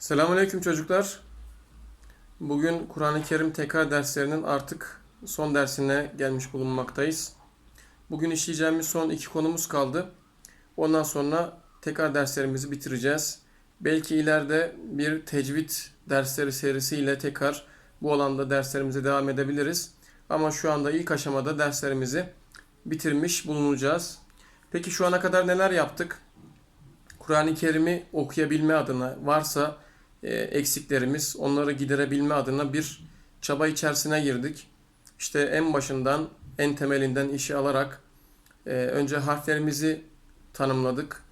Selamünaleyküm çocuklar. Bugün Kur'an-ı Kerim tekrar derslerinin artık son dersine gelmiş bulunmaktayız. Bugün işleyeceğimiz son iki konumuz kaldı. Ondan sonra tekrar derslerimizi bitireceğiz. Belki ileride bir tecvid dersleri serisiyle tekrar bu alanda derslerimize devam edebiliriz. Ama şu anda ilk aşamada derslerimizi bitirmiş bulunacağız. Peki şu ana kadar neler yaptık? Kur'an-ı Kerim'i okuyabilme adına varsa eksiklerimiz, onları giderebilme adına bir çaba içerisine girdik. İşte en başından, en temelinden işi alarak e, önce harflerimizi tanımladık.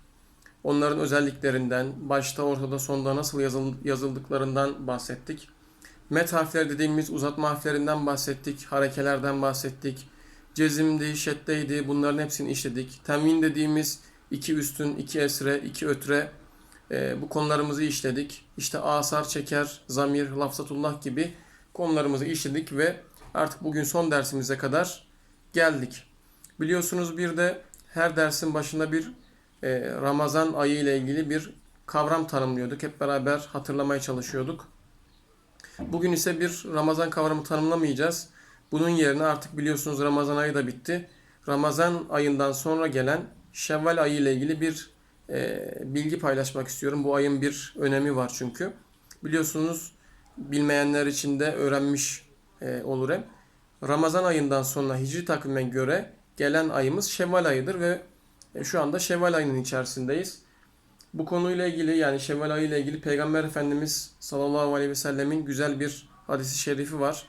Onların özelliklerinden, başta, ortada, sonda nasıl yazıl- yazıldıklarından bahsettik. Met harfleri dediğimiz uzatma harflerinden bahsettik, harekelerden bahsettik. Cezimdi, şeddeydi bunların hepsini işledik. Temvin dediğimiz iki üstün, iki esre, iki ötre e, bu konularımızı işledik. İşte asar, çeker, zamir, lafzatullah gibi konularımızı işledik ve artık bugün son dersimize kadar geldik. Biliyorsunuz bir de her dersin başında bir e, Ramazan ayı ile ilgili bir kavram tanımlıyorduk. Hep beraber hatırlamaya çalışıyorduk. Bugün ise bir Ramazan kavramı tanımlamayacağız. Bunun yerine artık biliyorsunuz Ramazan ayı da bitti. Ramazan ayından sonra gelen Şevval ayı ile ilgili bir e, bilgi paylaşmak istiyorum. Bu ayın bir önemi var çünkü. Biliyorsunuz bilmeyenler için de öğrenmiş e, olur hem. Ramazan ayından sonra Hicri takvime göre gelen ayımız Şevval ayıdır ve e, şu anda Şevval ayının içerisindeyiz. Bu konuyla ilgili yani Şevval ayı ile ilgili Peygamber Efendimiz sallallahu aleyhi ve sellemin güzel bir hadisi şerifi var.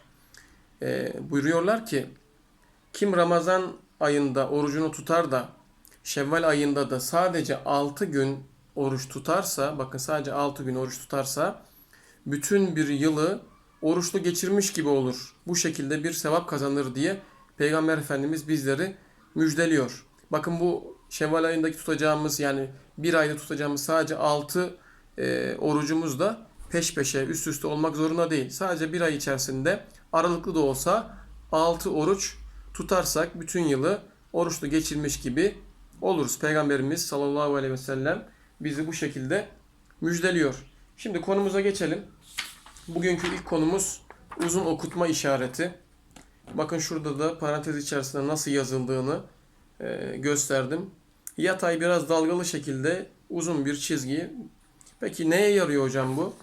E, buyuruyorlar ki kim Ramazan ayında orucunu tutar da Şevval ayında da sadece 6 gün oruç tutarsa, bakın sadece 6 gün oruç tutarsa bütün bir yılı oruçlu geçirmiş gibi olur. Bu şekilde bir sevap kazanır diye Peygamber Efendimiz bizleri müjdeliyor. Bakın bu Şevval ayındaki tutacağımız yani bir ayda tutacağımız sadece 6 e, orucumuz da peş peşe üst üste olmak zorunda değil. Sadece bir ay içerisinde aralıklı da olsa 6 oruç tutarsak bütün yılı oruçlu geçirmiş gibi oluruz. Peygamberimiz sallallahu aleyhi ve sellem bizi bu şekilde müjdeliyor. Şimdi konumuza geçelim. Bugünkü ilk konumuz uzun okutma işareti. Bakın şurada da parantez içerisinde nasıl yazıldığını e, gösterdim. Yatay biraz dalgalı şekilde uzun bir çizgi. Peki neye yarıyor hocam bu?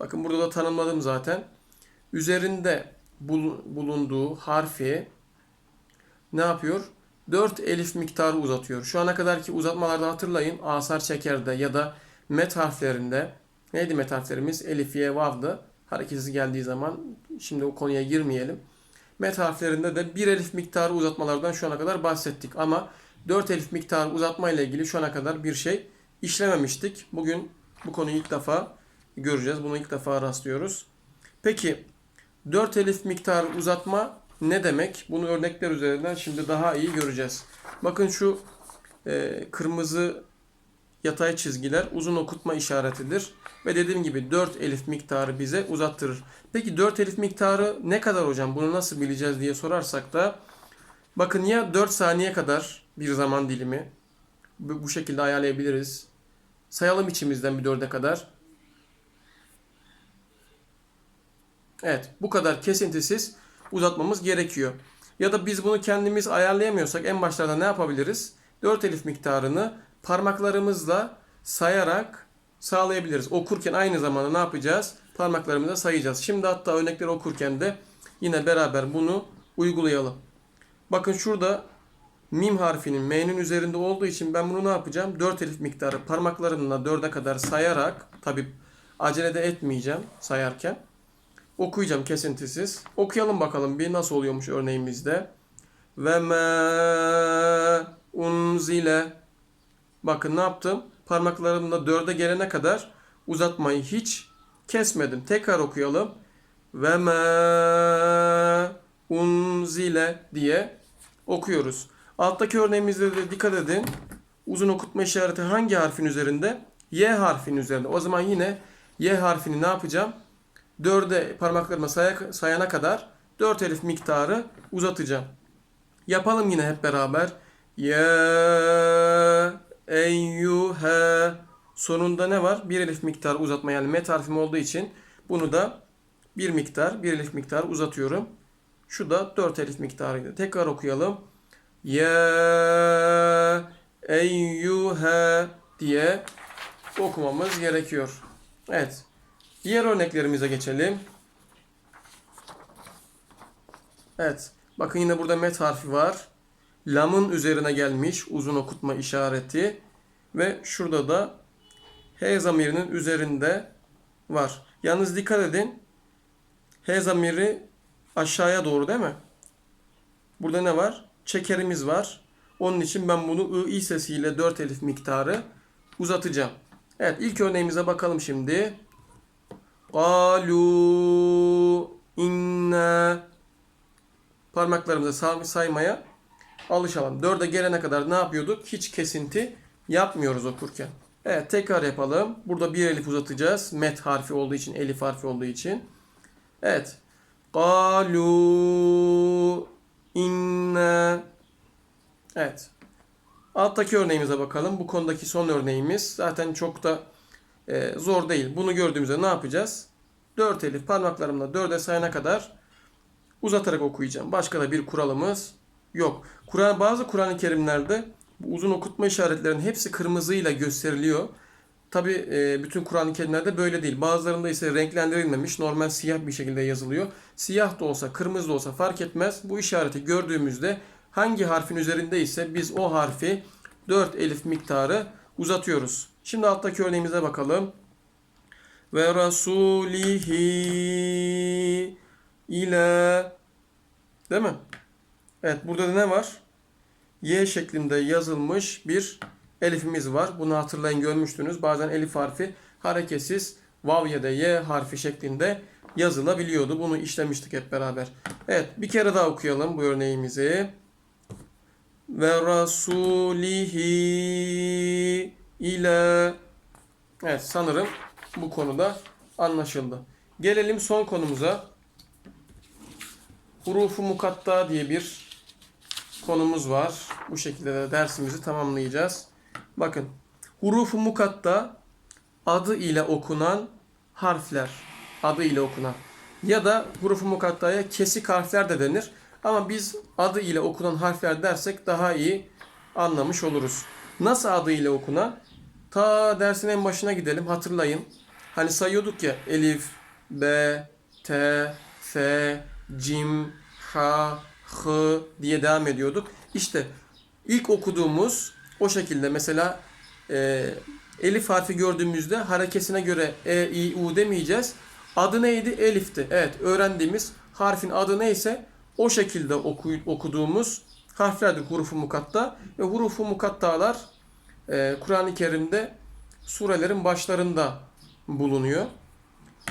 Bakın burada da tanımladım zaten. Üzerinde bul- bulunduğu harfi ne yapıyor? 4 elif miktarı uzatıyor. Şu ana kadarki uzatmalarda hatırlayın. Asar çekerde ya da met harflerinde neydi met harflerimiz? Elifiye, vav'dı. Hareketsiz geldiği zaman şimdi o konuya girmeyelim. Met harflerinde de 1 elif miktarı uzatmalardan şu ana kadar bahsettik. Ama 4 elif miktarı uzatma ile ilgili şu ana kadar bir şey işlememiştik. Bugün bu konuyu ilk defa göreceğiz. Bunu ilk defa rastlıyoruz. Peki 4 elif miktarı uzatma ne demek? Bunu örnekler üzerinden şimdi daha iyi göreceğiz. Bakın şu e, kırmızı yatay çizgiler uzun okutma işaretidir. Ve dediğim gibi 4 elif miktarı bize uzattırır. Peki 4 elif miktarı ne kadar hocam? Bunu nasıl bileceğiz diye sorarsak da bakın ya 4 saniye kadar bir zaman dilimi bu şekilde ayarlayabiliriz. Sayalım içimizden bir 4'e kadar. Evet, bu kadar kesintisiz uzatmamız gerekiyor. Ya da biz bunu kendimiz ayarlayamıyorsak en başlarda ne yapabiliriz? 4 elif miktarını parmaklarımızla sayarak sağlayabiliriz. Okurken aynı zamanda ne yapacağız? Parmaklarımızla sayacağız. Şimdi hatta örnekleri okurken de yine beraber bunu uygulayalım. Bakın şurada mim harfinin M'nin üzerinde olduğu için ben bunu ne yapacağım? 4 elif miktarı parmaklarımla 4'e kadar sayarak tabi acele de etmeyeceğim sayarken okuyacağım kesintisiz. Okuyalım bakalım bir nasıl oluyormuş örneğimizde. Ve me unzile Bakın ne yaptım? Parmaklarımla dörde gelene kadar uzatmayı hiç kesmedim. Tekrar okuyalım. Ve me unzile diye okuyoruz. Alttaki örneğimizde de dikkat edin. Uzun okutma işareti hangi harfin üzerinde? Y harfinin üzerinde. O zaman yine Y harfini ne yapacağım? Dörde parmaklarıma saya- sayana kadar 4 elif miktarı uzatacağım. Yapalım yine hep beraber. Ya eyyuhe Sonunda ne var? Bir elif miktarı uzatma yani met harfim olduğu için bunu da bir miktar, bir elif miktarı uzatıyorum. Şu da 4 elif miktarıydı. Tekrar okuyalım. Ya eyyuhe diye okumamız gerekiyor. Evet. Diğer örneklerimize geçelim. Evet. Bakın yine burada met harfi var. Lamın üzerine gelmiş uzun okutma işareti. Ve şurada da H zamirinin üzerinde var. Yalnız dikkat edin. H zamiri aşağıya doğru değil mi? Burada ne var? Çekerimiz var. Onun için ben bunu I, I sesiyle 4 elif miktarı uzatacağım. Evet ilk örneğimize bakalım şimdi. Qalu inna parmaklarımıza say- saymaya alışalım. 4'e gelene kadar ne yapıyorduk? Hiç kesinti yapmıyoruz okurken. Evet tekrar yapalım. Burada bir elif uzatacağız. Met harfi olduğu için, elif harfi olduğu için. Evet. Qalu inna Evet. Alttaki örneğimize bakalım. Bu konudaki son örneğimiz zaten çok da e, zor değil. Bunu gördüğümüzde ne yapacağız? 4 elif parmaklarımla 4'e sayana kadar uzatarak okuyacağım. Başka da bir kuralımız yok. Kur'an bazı Kur'an-ı Kerimlerde bu uzun okutma işaretlerinin hepsi kırmızıyla gösteriliyor. Tabi bütün Kur'an-ı Kerimlerde böyle değil. Bazılarında ise renklendirilmemiş, normal siyah bir şekilde yazılıyor. Siyah da olsa, kırmızı da olsa fark etmez. Bu işareti gördüğümüzde hangi harfin üzerinde ise biz o harfi 4 elif miktarı uzatıyoruz. Şimdi alttaki örneğimize bakalım. Ve rasulihi ile değil mi? Evet burada da ne var? Y şeklinde yazılmış bir elifimiz var. Bunu hatırlayın görmüştünüz. Bazen elif harfi hareketsiz vav ya da y harfi şeklinde yazılabiliyordu. Bunu işlemiştik hep beraber. Evet bir kere daha okuyalım bu örneğimizi. Ve rasulihi ile Evet sanırım bu konuda anlaşıldı. Gelelim son konumuza. Hurufu mukatta diye bir konumuz var. Bu şekilde de dersimizi tamamlayacağız. Bakın hurufu mukatta adı ile okunan harfler. Adı ile okunan. Ya da hurufu mukattaya kesik harfler de denir. Ama biz adı ile okunan harfler dersek daha iyi anlamış oluruz. Nasıl adı ile okunan? Ta dersin en başına gidelim hatırlayın. Hani sayıyorduk ya Elif, B, T, F, Cim, H, H diye devam ediyorduk. İşte ilk okuduğumuz o şekilde mesela e, Elif harfi gördüğümüzde harekesine göre E, I, U demeyeceğiz. Adı neydi? Elif'ti. Evet öğrendiğimiz harfin adı neyse o şekilde oku, okuduğumuz harflerdir hurufu mukatta. Ve hurufu mukattalar e, Kur'an-ı Kerim'de surelerin başlarında bulunuyor.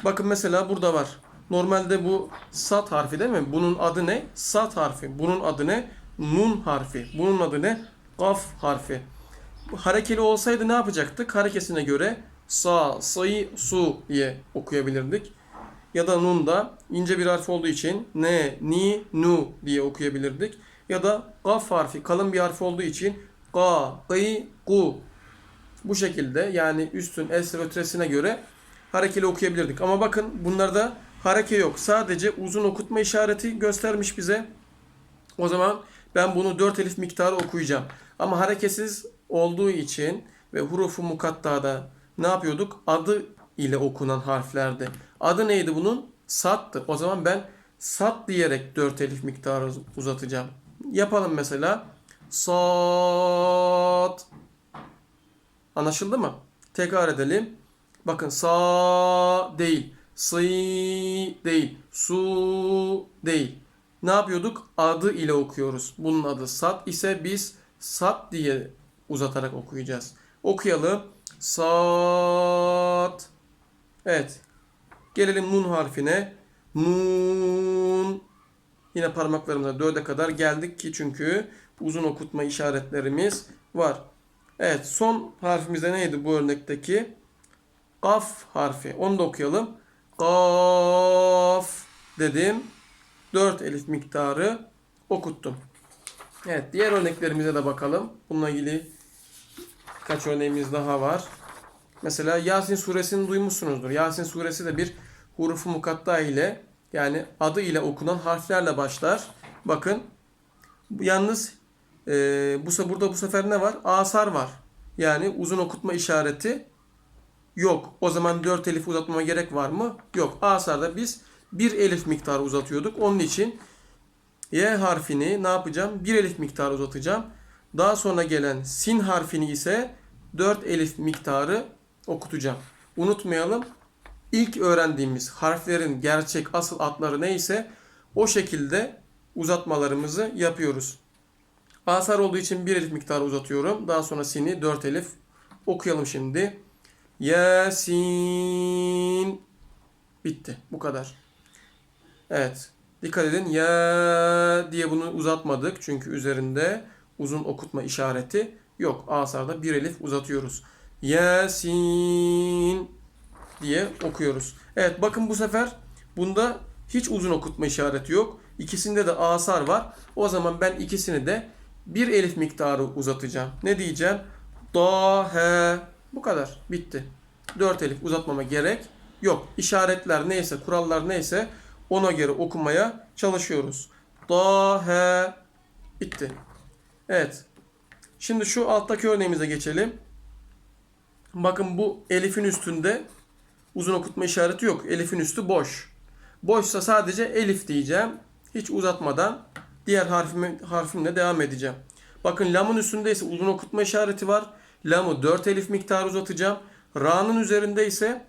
Bakın mesela burada var. Normalde bu sat harfi değil mi? Bunun adı ne? Sat harfi. Bunun adı ne? Nun harfi. Bunun adı ne? Kaf harfi. Harekeli olsaydı ne yapacaktık? Harekesine göre sa, sayı, su diye okuyabilirdik. Ya da nun da ince bir harf olduğu için ne, ni, nu diye okuyabilirdik. Ya da kaf harfi kalın bir harf olduğu için ka, gı, gu. Bu şekilde yani üstün esre ve türesine göre harekeli okuyabilirdik. Ama bakın bunlarda hareke yok. Sadece uzun okutma işareti göstermiş bize. O zaman ben bunu 4 elif miktarı okuyacağım. Ama hareketsiz olduğu için ve hurufu mukattada ne yapıyorduk? Adı ile okunan harflerdi. Adı neydi bunun? Sattı. O zaman ben sat diyerek 4 elif miktarı uzatacağım. Yapalım mesela. Sat. Anlaşıldı mı? Tekrar edelim. Bakın sa değil, sı değil, su değil. Ne yapıyorduk? Adı ile okuyoruz. Bunun adı sat ise biz sat diye uzatarak okuyacağız. Okuyalım. Sat. Evet. Gelelim nun harfine. Nun. Yine parmaklarımızla dörde kadar geldik ki çünkü uzun okutma işaretlerimiz var. Evet son harfimiz de neydi bu örnekteki? Kaf harfi. Onu da okuyalım. Kaf dedim. 4 elif miktarı okuttum. Evet diğer örneklerimize de bakalım. Bununla ilgili birkaç örneğimiz daha var. Mesela Yasin suresini duymuşsunuzdur. Yasin suresi de bir hurufu mukatta ile yani adı ile okunan harflerle başlar. Bakın yalnız e, bu burada bu sefer ne var? Asar var. Yani uzun okutma işareti yok. O zaman 4 elif uzatmama gerek var mı? Yok. Asarda biz bir elif miktarı uzatıyorduk. Onun için Y harfini ne yapacağım? Bir elif miktarı uzatacağım. Daha sonra gelen sin harfini ise 4 elif miktarı okutacağım. Unutmayalım. İlk öğrendiğimiz harflerin gerçek asıl adları neyse o şekilde uzatmalarımızı yapıyoruz. Asar olduğu için bir elif miktarı uzatıyorum. Daha sonra sini 4 elif okuyalım şimdi. Yasin bitti. Bu kadar. Evet. Dikkat edin. Ya diye bunu uzatmadık. Çünkü üzerinde uzun okutma işareti yok. Asarda bir elif uzatıyoruz. Yasin diye okuyoruz. Evet bakın bu sefer bunda hiç uzun okutma işareti yok. İkisinde de asar var. O zaman ben ikisini de bir elif miktarı uzatacağım. Ne diyeceğim? Da, he. Bu kadar. Bitti. Dört elif uzatmama gerek yok. İşaretler neyse, kurallar neyse ona göre okumaya çalışıyoruz. Da, he. Bitti. Evet. Şimdi şu alttaki örneğimize geçelim. Bakın bu elifin üstünde uzun okutma işareti yok. Elifin üstü boş. Boşsa sadece elif diyeceğim. Hiç uzatmadan diğer harfimi, harfimle devam edeceğim. Bakın lamın üstünde ise uzun okutma işareti var. Lamı 4 elif miktarı uzatacağım. Ra'nın üzerinde ise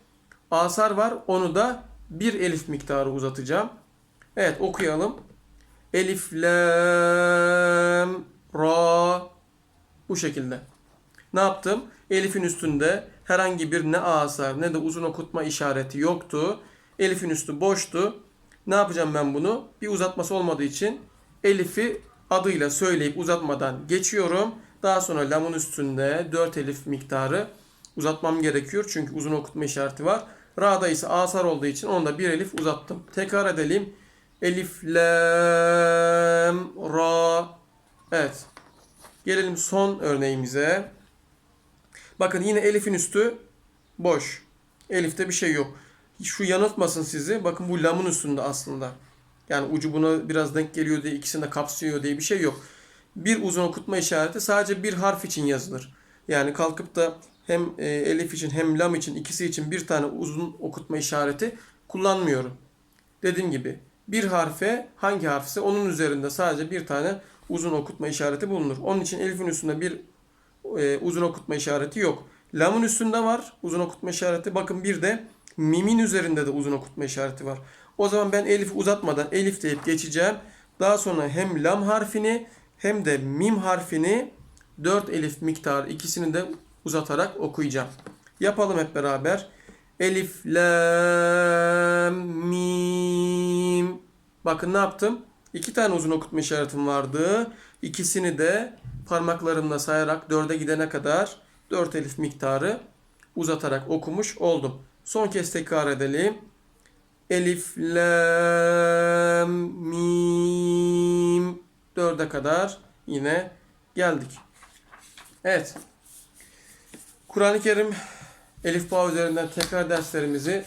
asar var. Onu da 1 elif miktarı uzatacağım. Evet okuyalım. Elif, lam, ra. Bu şekilde. Ne yaptım? Elif'in üstünde herhangi bir ne asar ne de uzun okutma işareti yoktu. Elif'in üstü boştu. Ne yapacağım ben bunu? Bir uzatması olmadığı için Elif'i adıyla söyleyip uzatmadan geçiyorum. Daha sonra lamın üstünde 4 elif miktarı uzatmam gerekiyor. Çünkü uzun okutma işareti var. Ra'da ise asar olduğu için onda bir elif uzattım. Tekrar edelim. Elif, lam, ra. Evet. Gelelim son örneğimize. Bakın yine elifin üstü boş. Elifte bir şey yok. Şu yanıltmasın sizi. Bakın bu lamın üstünde aslında. Yani ucu buna biraz denk geliyor diye ikisini de kapsıyor diye bir şey yok. Bir uzun okutma işareti sadece bir harf için yazılır. Yani kalkıp da hem e, elif için hem lam için ikisi için bir tane uzun okutma işareti kullanmıyorum. Dediğim gibi bir harfe hangi harfse onun üzerinde sadece bir tane uzun okutma işareti bulunur. Onun için elifin üstünde bir e, uzun okutma işareti yok. Lamın üstünde var uzun okutma işareti. Bakın bir de mimin üzerinde de uzun okutma işareti var. O zaman ben elif uzatmadan elif deyip geçeceğim. Daha sonra hem lam harfini hem de mim harfini 4 elif miktarı ikisini de uzatarak okuyacağım. Yapalım hep beraber. Elif, lam, mim. Bakın ne yaptım? İki tane uzun okutma işaretim vardı. İkisini de parmaklarımla sayarak dörde gidene kadar 4 elif miktarı uzatarak okumuş oldum. Son kez tekrar edelim. Elif, lam, mim. Dörde kadar yine geldik. Evet. Kur'an-ı Kerim Elif Bağ üzerinden tekrar derslerimizi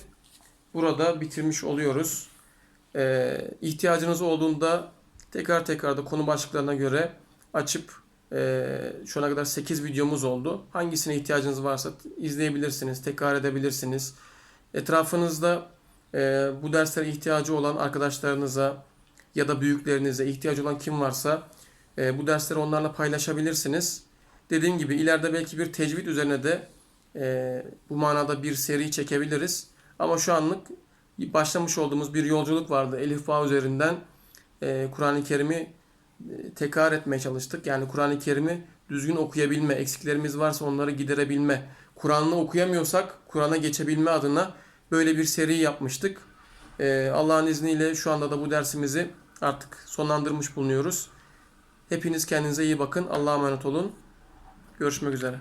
burada bitirmiş oluyoruz. Ee, ihtiyacınız olduğunda tekrar tekrar da konu başlıklarına göre açıp e, şu ana kadar 8 videomuz oldu. Hangisine ihtiyacınız varsa izleyebilirsiniz, tekrar edebilirsiniz. Etrafınızda e, bu derslere ihtiyacı olan arkadaşlarınıza ya da büyüklerinize ihtiyacı olan kim varsa e, bu dersleri onlarla paylaşabilirsiniz. Dediğim gibi ileride belki bir tecvid üzerine de e, bu manada bir seri çekebiliriz. Ama şu anlık başlamış olduğumuz bir yolculuk vardı. Elif Bağ üzerinden e, Kur'an-ı Kerim'i tekrar etmeye çalıştık. Yani Kur'an-ı Kerim'i düzgün okuyabilme, eksiklerimiz varsa onları giderebilme, Kur'an'ı okuyamıyorsak Kur'an'a geçebilme adına böyle bir seri yapmıştık. E, Allah'ın izniyle şu anda da bu dersimizi artık sonlandırmış bulunuyoruz. Hepiniz kendinize iyi bakın. Allah'a emanet olun. Görüşmek üzere.